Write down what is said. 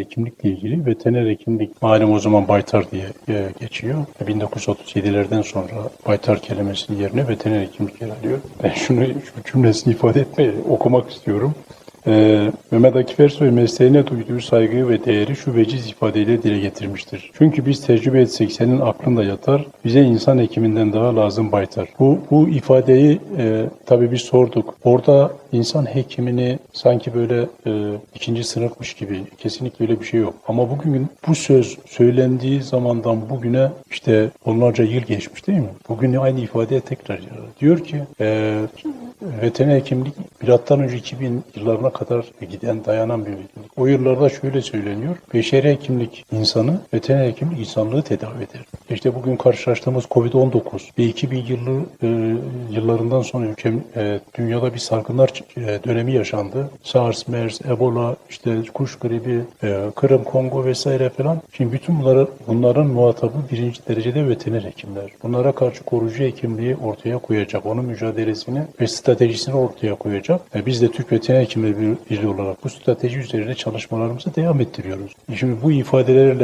Hekimlikle ilgili veteriner hekimlik malum o zaman baytar diye e, geçiyor. 1937'lerden sonra baytar kelimesinin yerine veteriner hekimlik yer alıyor. Ben şunu şu cümlesini ifade etmeye okumak istiyorum. Ee, Mehmet Akif Ersoy mesleğine duyduğu saygıyı ve değeri şu veciz ifadeyle dile getirmiştir. Çünkü biz tecrübe etsek senin aklında yatar, bize insan hekiminden daha lazım baytar. Bu, bu ifadeyi e, tabii biz sorduk. Orada insan hekimini sanki böyle e, ikinci sınıfmış gibi kesinlikle öyle bir şey yok. Ama bugün bu söz söylendiği zamandan bugüne işte onlarca yıl geçmiş değil mi? Bugün aynı ifadeye tekrar. Diyor ki e, veteriner hekimlik milattan önce 2000 yıllarına kadar giden dayanan bir hekimlik. O yıllarda şöyle söyleniyor. Beşeri hekimlik insanı, veteriner hekimlik insanlığı tedavi eder. İşte bugün karşılaştığımız Covid-19 ve 2000 yılı e, yıllarından sonra ülkem, e, dünyada bir salgınlar e, dönemi yaşandı. SARS, MERS, Ebola, işte kuş gribi, e, Kırım, Kongo vesaire falan. Şimdi bütün bunları, bunların muhatabı birinci derecede veteriner hekimler. Bunlara karşı koruyucu hekimliği ortaya koyacak. Onun mücadelesini ve stratejisini ortaya koyacak. E, biz de Türk Veteriner Hekimleri Birliği olarak bu strateji üzerine çalışmalarımızı devam ettiriyoruz. Şimdi bu ifadelerle